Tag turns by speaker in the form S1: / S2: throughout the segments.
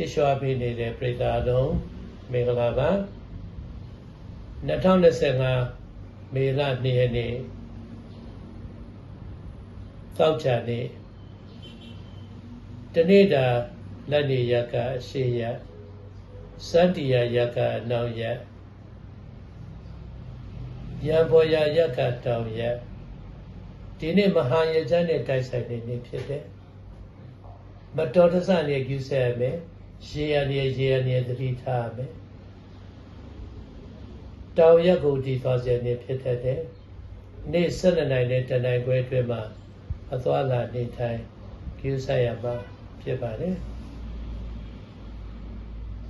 S1: ချစ်ရွှာပေးနေတဲ့ပြည်သားတော်မင်္ဂလာပါ2025မေလ2ရက်နေ့တောက်ချာနေ့တနေ့တာလက်နေရကအရှိရစန္တိယရကအနောက်ရရံပေါ်ရရကတောင်ရဒီနေ့မဟာရကျမ်းနဲ့တိုက်ဆိုင်နေနေဖြစ်တယ်မတော်တဆနေကျူးဆဲမယ် ရေရနေရေရနေသတိထားမယ်တောင်ရက်ကိုတည်သွားစေနေဖြစ်တတ်တယ်နေ့7နိုင်နဲ့တနိုင်ခွဲအတွင်းမှာအသွားလာနေထိုင်ကျူးဆဲရမှာဖြစ်ပါတယ်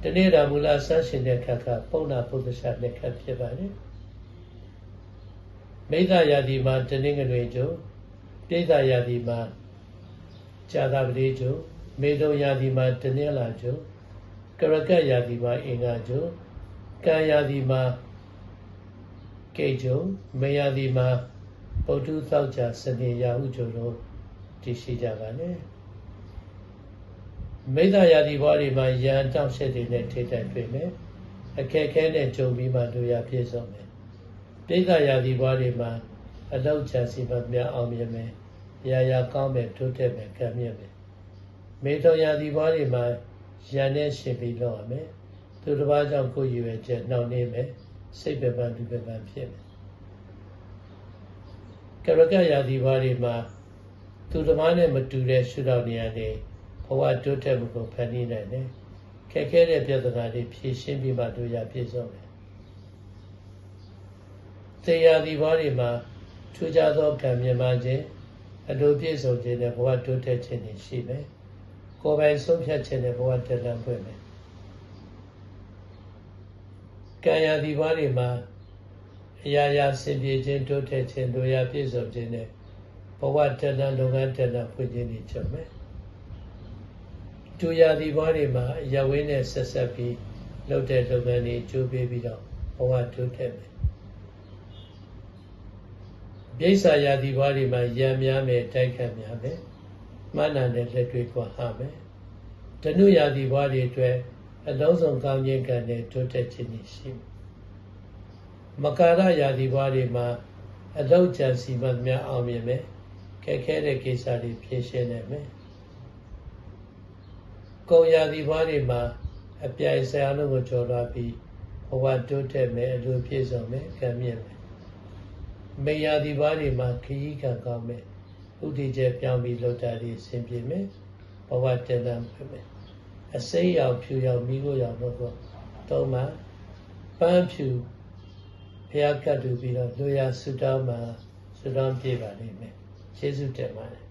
S1: တနေ့တာမူလဆန်းရှင်တဲ့ခက်ကပုံနာပုဒ္ဒရှာလက်ခတ်ဖြစ်ပါတယ်မိဒယာတိမှာတနင်္ဂနွေကျုံပြိဿယာတိမှာဇာတာပတိကျုံ မေတုံယာတိမှာတနင်္လာကျုံကရကတ်ယာတိမှာအင်္ဂါကျုံကံယာတိမှာကေကျုံမေယာတိမှာပုထုသောက်ကြစနေရာဟုကျုံတို့တည်ရှိကြပါနဲ့မိဒယာတိဘွားတွေမှာယံတောက်ဆက်တွေနဲ့ထိတိုက်တွေ့မယ်အခက်ခဲနဲ့ကြုံပြီးမှတို့ရပြည့်စုံမယ်ပြိဿယာတိဘွားတွေမှာအလောက်ချစီမမြအောင်မြင်မယ်ရာရာကောင်းမယ်တိုးတက်မယ်ကံမြတ်မယ် မေတ္တရာတိဘွားတွေမှာရန်နဲ့ရှင်ပြီးတော့ရမယ်သူတစ်ပါးကြောင့်ကိုယ်ရွယ်ချက်နှောင့်နှေးမယ်စိတ်ပပန်ဒီပပန်ဖြစ်မယ်ကရကရာတိဘွားတွေမှာသူတစ်ပါးနဲ့မတူတဲ့ရှုထောင့်နေရာတွေဘဝတိုးတက်မှုကိုဖန်တီးနိုင်တယ်ခက်ခဲတဲ့ပြဿနာတွေဖြေရှင်းပြီးမှတို့ရပြည့်စုံတယ်တရားဒီဘွားတွေမှာထူးခြားသောကံမြင်မှခြင်းအလိုပြည့်စုံခြင်းနဲ့ဘဝတိုးတက်ခြင်းတွေရှိမယ်။ ကိုယ်ပိုင်ဆုံးဖြတ်ခြင်းနဲ့ဘဝတက်လန်းပွင့်မယ်။ကံရာဒီဘွားတွေမှာအရာရာစင်ပြေခြင်းတိုးတက်ခြင်းတို့ရပြည့်စုံခြင်းနဲ့ဘဝတက်လန်းလုပ်ငန်းတက်လန်းဖွင့်ခြင်းတွေချုပ်မယ်။တူရာဒီဘွားတွေမှာရဝင်းနဲ့ဆက်ဆက်ပြီးလုပ်တဲ့လုပ်ငန်းတွေကျိုးပေးပြီးတော့ဘဝတိုးတက်မယ်ပြိဿာယာတိဘွားတွေမှာရံများမယ်တိုက်ခတ်များမယ် မှန်နာနဲ့လက်တွေ့ကွာဟမယ်ဓနုယာတိဘွားတွေအတွက်အလုံးစုံကောင်းခြင်းကံနဲ့တိုးတက်ခြင်းရှိမကာရယာတိဘွားတွေမှာအလောက်ကြံစီမှများအောင်မြင်မယ်ခက်ခဲတဲ့ကိစ္စတွေဖြေရှင်းနိုင်မယ်ကုံယာတိဘွားတွေမှာအပြိုင်ဆရာလုံးကိုကြော်လာပြီးဘဝတိုးတက်မယ်အလိုပြည့်စုံမယ်ကံမြင့်မယ်မေယာဒီဘာတွေမှာခရီးခံကောင်းမယ် ဥဒိကျပြောင်းပြီးလှုပ်တာတွေဆင်ပြေမယ်ဘဝတည်တံ့ဖြစ်မယ်အစိမ်းရောက်ဖြူရောက်မိကိုရောက်တော့တော့မှပန်းဖြူဘုရားကတ်တူပြီးတော့လူရဆူတောင်းမှာဆူတောင်းပြေပါလိမ့်မယ်ယေရှုတက်ပါတယ်